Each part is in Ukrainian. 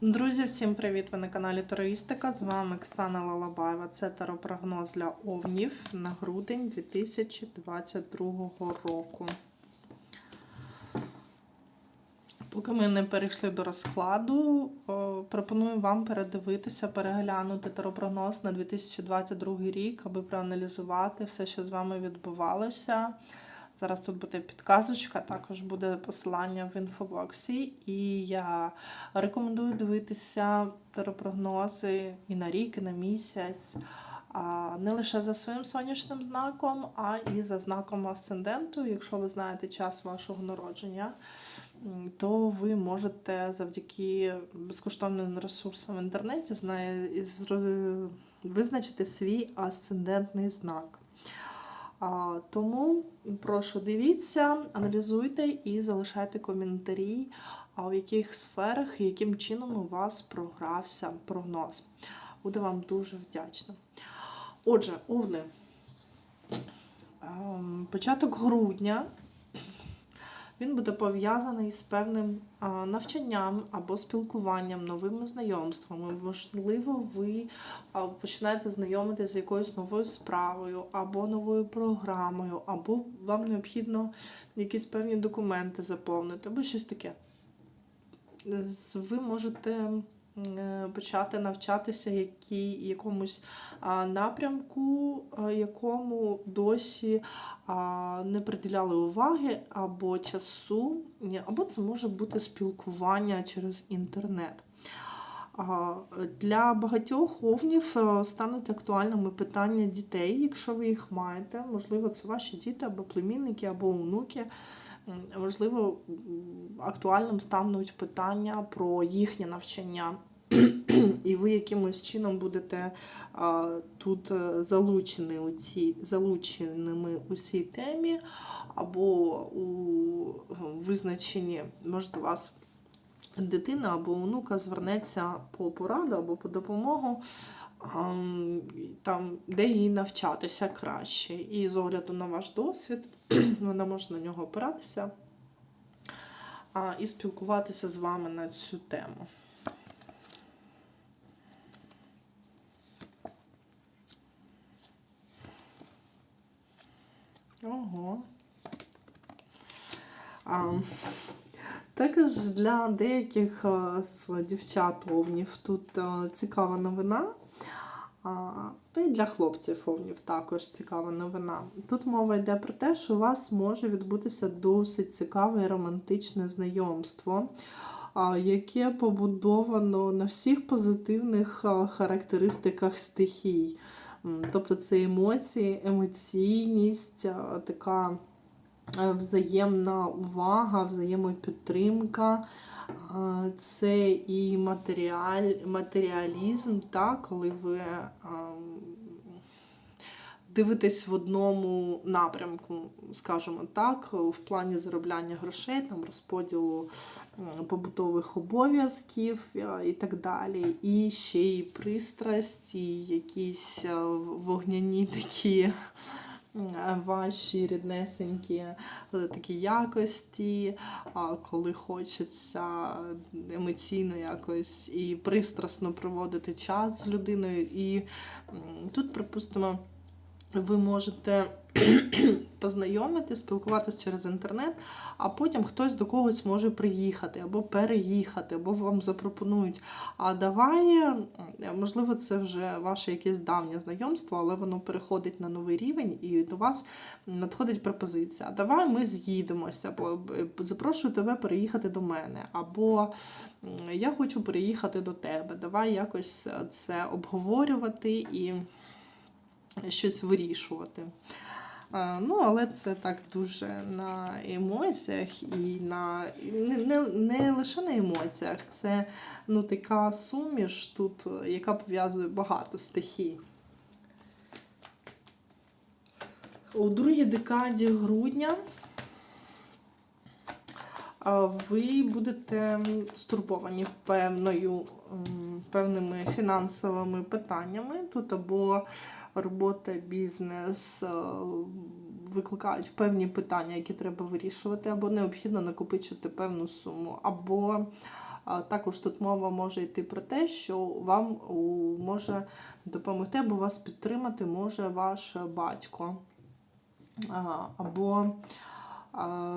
Друзі, всім привіт! Ви на каналі Тароїстика. З вами Оксана Лалабаєва. Це таропрогноз для овнів на грудень 2022 року. Поки ми не перейшли до розкладу, пропоную вам передивитися, переглянути таропрогноз на 2022 рік, аби проаналізувати все, що з вами відбувалося. Зараз тут буде підказочка, також буде посилання в інфобоксі. І я рекомендую дивитися теропрогнози і на рік, і на місяць. Не лише за своїм сонячним знаком, а і за знаком асценденту. Якщо ви знаєте час вашого народження, то ви можете завдяки безкоштовним ресурсам в інтернеті визначити свій асцендентний знак. Тому прошу дивіться, аналізуйте і залишайте коментарі, в яких сферах і яким чином у вас програвся прогноз. Буду вам дуже вдячна. Отже, овни. Ем, Початок грудня він буде пов'язаний з певним навчанням або спілкуванням, новими знайомствами. Можливо, ви починаєте знайомитися з якоюсь новою справою, або новою програмою, або вам необхідно якісь певні документи заповнити, або щось таке. Ви можете почати навчатися які, якомусь напрямку, якому досі не приділяли уваги або часу, або це може бути спілкування через інтернет. Для багатьох овнів е, стануть актуальними питання дітей, якщо ви їх маєте. Можливо, це ваші діти або племінники, або онуки. Можливо, актуальним стануть питання про їхнє навчання. І ви якимось чином будете а, тут е, залучені у ці, залученими у цій темі, або у е, визначенні, може, вас дитина або онука звернеться по пораду або по допомогу, там, де їй навчатися краще. І з огляду на ваш досвід, вона може на нього опиратися і спілкуватися з вами на цю тему. Ого. А, також для деяких е, з дівчат овнів тут е, цікава новина. Та й для хлопців овнів також цікава новина. Тут мова йде про те, що у вас може відбутися досить цікаве романтичне знайомство, яке побудовано на всіх позитивних а, характеристиках стихій. Тобто це емоції, емоційність, така е, взаємна увага, взаємопідтримка. Це і матеріаль, матеріалізм, та, коли ви дивитесь в одному напрямку, скажімо так, в плані заробляння грошей, там, розподілу побутових обов'язків е, і так далі. І ще й пристрасть, і якісь е, вогняні такі ваші ріднесенькі е, такі якості, коли хочеться емоційно якось і пристрасно проводити час з людиною. І тут, припустимо, ви можете познайомити, спілкуватися через інтернет, а потім хтось до когось може приїхати або переїхати, або вам запропонують. А давай, можливо, це вже ваше якесь давнє знайомство, але воно переходить на новий рівень, і до вас надходить пропозиція. Давай ми з'їдемося, або е, запрошую тебе переїхати до мене, або я хочу переїхати до тебе. Давай якось це обговорювати і щось вирішувати. Е, Ну, але це так дуже на емоціях і на не, не, не лише на емоціях, це ну, така суміш тут, е, яка пов'язує багато стихій. У другій декаді грудня ви будете стурбовані певною, певними фінансовими питаннями. Тут або робота, бізнес е, викликають певні питання, які треба вирішувати, або необхідно накопичити певну суму, або також тут мова може йти про те, що вам може допомогти або вас підтримати може ваш батько або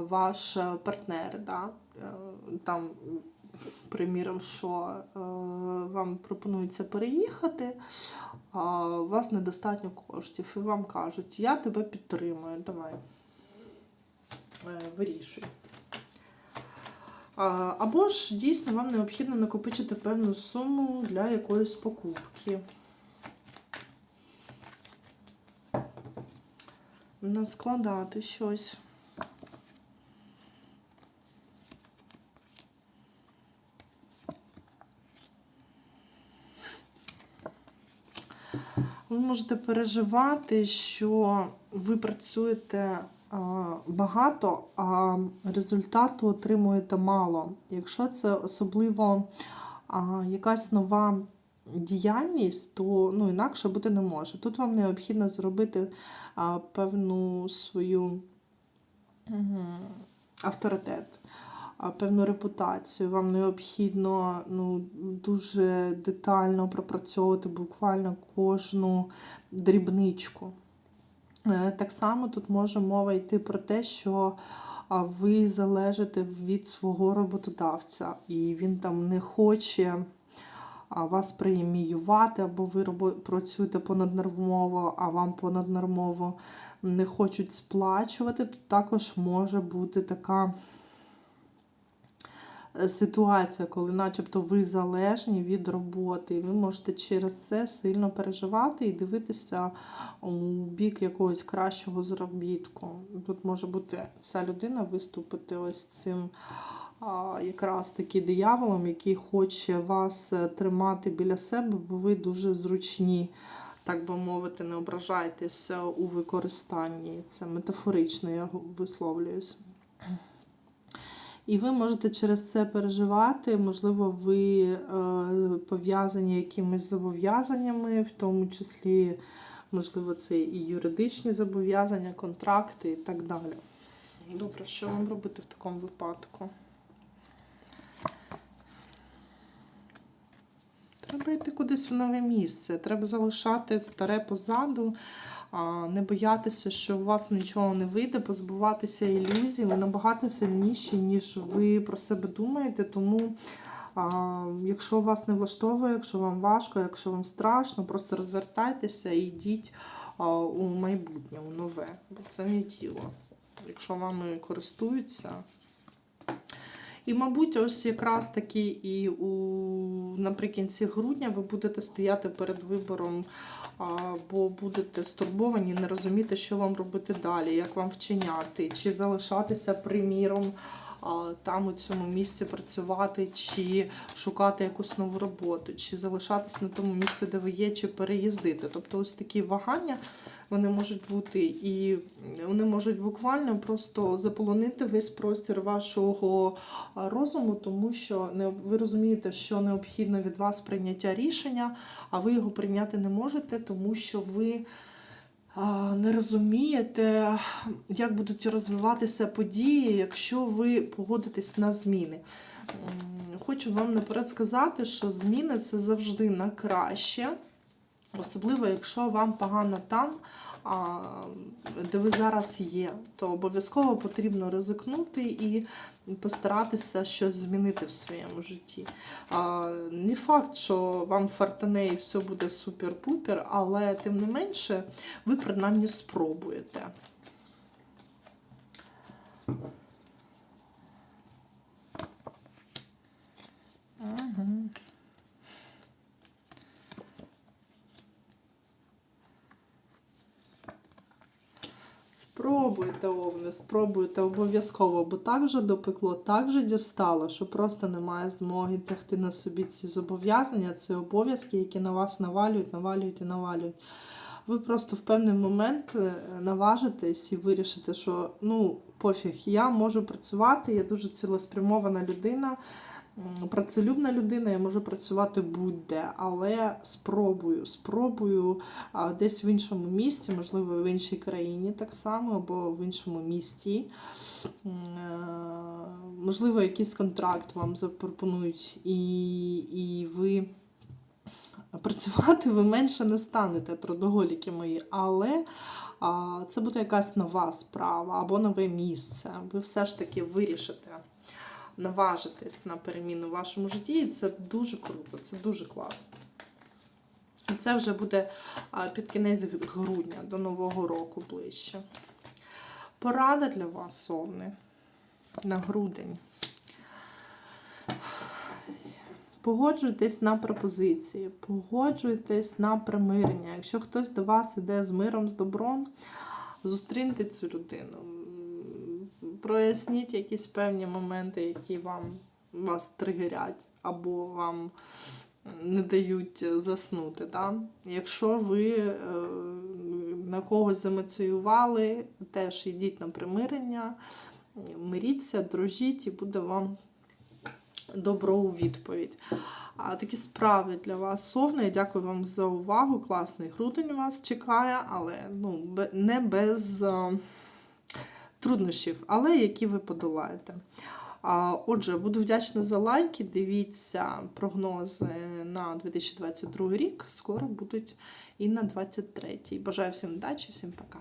ваш партнер. Да? Е, Там, приміром, що е, вам пропонується переїхати, у вас недостатньо коштів, і вам кажуть, я тебе підтримую, давай, е, вирішуй. Або ж дійсно вам необхідно накопичити певну суму для якоїсь покупки. Наскладати щось. Ви можете переживати, що ви працюєте багато, а результату отримуєте мало. Якщо це особливо якась нова діяльність, то ну, інакше бути не може. Тут вам необхідно зробити певну свою авторитет. Певну репутацію, вам необхідно ну, дуже детально пропрацьовувати буквально кожну дрібничку. Е, Так само тут може мова йти про те, що ви залежите від свого роботодавця, і він там не хоче вас преміювати, або ви працюєте понаднормово, а вам понаднормово не хочуть сплачувати. Тут також може бути така ситуація, коли начебто ви залежні від роботи, і ви можете через це сильно переживати і дивитися у бік якогось кращого заробітку. Тут може бути вся людина виступити ось цим якраз таки дияволом, який хоче вас е, тримати біля себе, бо ви дуже зручні. Так би мовити, не ображайтеся у використанні. Це метафорично, я висловлююсь. І ви можете через це переживати. Можливо, ви е, пов'язані якимись зобов'язаннями, в тому числі, можливо, це і юридичні зобов'язання, контракти і так далі. Добре, що вам робити в такому випадку? Треба йти кудись в нове місце. Треба залишати старе позаду, не боятися, що у вас нічого не вийде, позбуватися ілюзій. Ви набагато сильніші, ніж ви про себе думаєте. Тому, якщо вас не влаштовує, якщо вам важко, якщо вам страшно, просто розвертайтеся і йдіть у майбутнє, у нове. Бо це не тіло. Якщо вами користуються. І, мабуть, ось якраз таки і у наприкінці грудня ви будете стояти перед вибором, бо будете стурбовані, не розуміти, що вам робити далі, як вам вчиняти, чи залишатися приміром там у цьому місці працювати, чи шукати якусь нову роботу, чи залишатись на тому місці, де ви є, чи переїздити. Тобто ось такі вагання. Вони можуть бути і вони можуть буквально просто заполонити весь простір вашого розуму, тому що не ви розумієте, що необхідно від вас прийняття рішення, а ви його прийняти не можете, тому що ви не розумієте, як будуть розвиватися події, якщо ви погодитесь на зміни. Хочу вам наперед сказати, що зміни це завжди на краще. Особливо, якщо вам погано там, де ви зараз є, то обов'язково потрібно ризикнути і постаратися щось змінити в своєму житті. Не факт, що вам фартане і все буде супер-пупер, але тим не менше, ви принаймні спробуєте. Спробуйте, Овни, спробуйте обов'язково, бо так вже допекло, так вже дістало, що просто немає змоги тягти на собі ці зобов'язання, це обов'язки, які на вас навалюють, навалюють і навалюють. Ви просто в певний момент е, наважитесь і вирішите, що ну пофіг, я можу працювати, я дуже цілеспрямована людина, працелюбна людина, я можу працювати будь-де, але спробую, спробую десь в іншому місці, можливо, в іншій країні так само, або в іншому місті. Е, можливо, якийсь контракт вам запропонують, і, і ви працювати ви менше не станете, трудоголіки мої, але а, це буде якась нова справа або нове місце. Ви все ж таки вирішите наважитись на переміну в вашому житті, і це дуже круто, це дуже класно. І це вже буде під кінець грудня до Нового року ближче. Порада для вас, совни, на грудень. Погоджуйтесь на пропозиції, погоджуйтесь на примирення. Якщо хтось до вас іде з миром, з добром, зустріньте цю людину. Проясніть якісь певні моменти, які вам вас тригерять, або вам не дають заснути. Да? Якщо ви е, на когось замоціювали, теж йдіть на примирення, миріться, дружіть, і буде вам добро у відповідь. А такі справи для вас совни. Дякую вам за увагу. Класний грудень вас чекає, але ну, не без е, труднощів, але які ви подолаєте. Отже, буду вдячна за лайки. Дивіться прогнози на 2022 рік. Скоро будуть і на 2023. Бажаю всім удачі, всім пока.